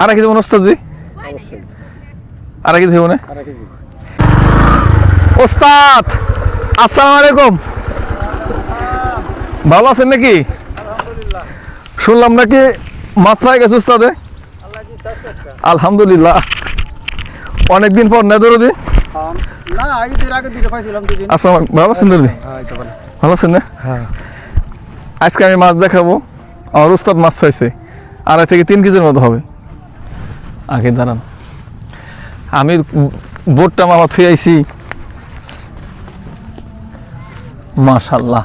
আর কি দেবো ওস্তাদ এক কেজি ওস্তাদ আসসালামু আলাইকুম। ভালো আছেন নাকি? শুনলাম নাকি মাছ পাই গেছে উস্তাদে আলহামদুলিল্লাহ। অনেকদিন পর না দরদি ভালো আছেন হ্যাঁ ভালো। আছেন না? হ্যাঁ। আজকে আমি মাছ দেখাবো। আমার উস্তাদ মাছ পাইছে। আড়াই থেকে তিন কেজির মতো হবে। আগে দাঁড়ান। আমি বোটটা মামা থুয়ে আইছি। মাশাল্লাহ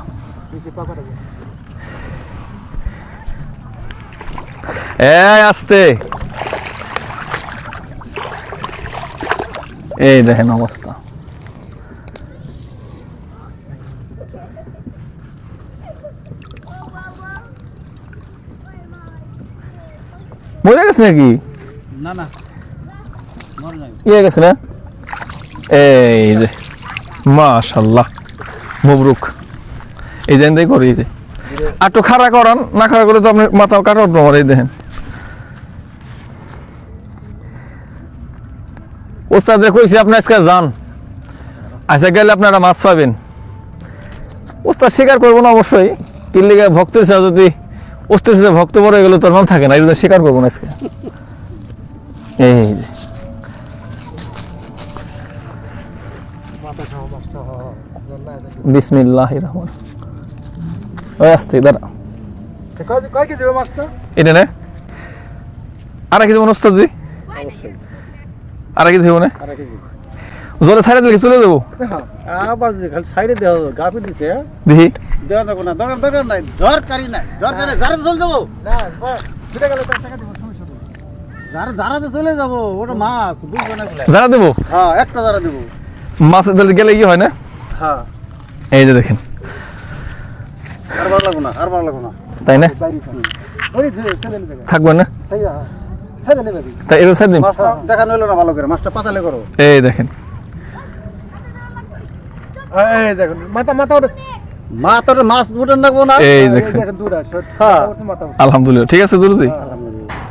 এই আসতে। এই দেখেন অবস্থা। মরে গেছে নাকি? ইয়ে গেছে এই যে, মাশাল্লাহ এই যে এনদাই করি যে আর তো খাড়া করান, না খাড়া তো আপনি মাথা এই দেখেন। ওস্তাদ কইছি, আপনি আজকে যান। গেলে আপনারা মাছ পাবেন। ওস্তাদ স্বীকার করব না অবশ্যই কিল্লিগে ভক্ত হিসাবে যদি ওস্তাদ ভক্ত বড় গেলে, তোর মান থাকে না, এই জন্য স্বীকার করব না আজকে। এই যে। বিসমিল্লাহ রহমান ওই আসতে দাঁড়া। এটা নে। আর কি দেবো ওস্তাদ জি আর কি জলে দিলে চলে আবার খালি দেওয়া দিছে দেখি। দেওয়া যাব না দরকার দরকার নাই দরকারই নাই। দরকার যারা চলে যাব। যারাতে চলে যাব ওটা মাছ বুঝব না যারা দেবো? হ্যাঁ একটা যারা দেবো। মাছ গেলে কি হয় না? হ্যাঁ। এই যে দেখেন। আর ভালো লাগবো না আর ভালো লাগবো না। তাই না? থাকবেন না? তাই এবার সাইড দিন মাছটা দেখানো হলো না ভালো করে মাছটা পাতালে করো। এই দেখেন। এই দেখুন মাথা মাথা মাছ উঠে রাখব না? এই দেখছেন। হ্যাঁ। আলহামদুলিল্লাহ। ঠিক আছে দুরুদি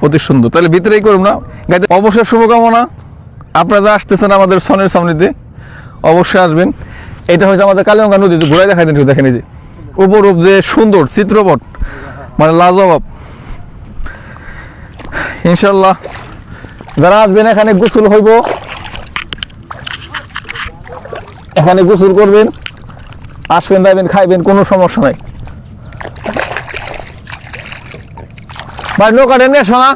অতি সুন্দর। তাহলে ভিতরেই করুন না। গাইতে অবশ্যই শুভকামনা। আপনারা যা আসতেছেন আমাদের সনের সামনেতে, অবশ্যই আসবেন। এটা হচ্ছে আমাদের কালিগঙ্গা নদী ঘুরাই দেখাই দিন দেখেন যে। উপরূপ যে সুন্দর চিত্রপট মানে লাজবাব। ইনশাল্লাহ যারা আসবেন, এখানে গোসল হইব। এখানে গোসল করবেন। আসবেন, যাবেন, খাইবেন, কোনো সমস্যা নাই। ভাই নৌকাটা নিয়ে শোনা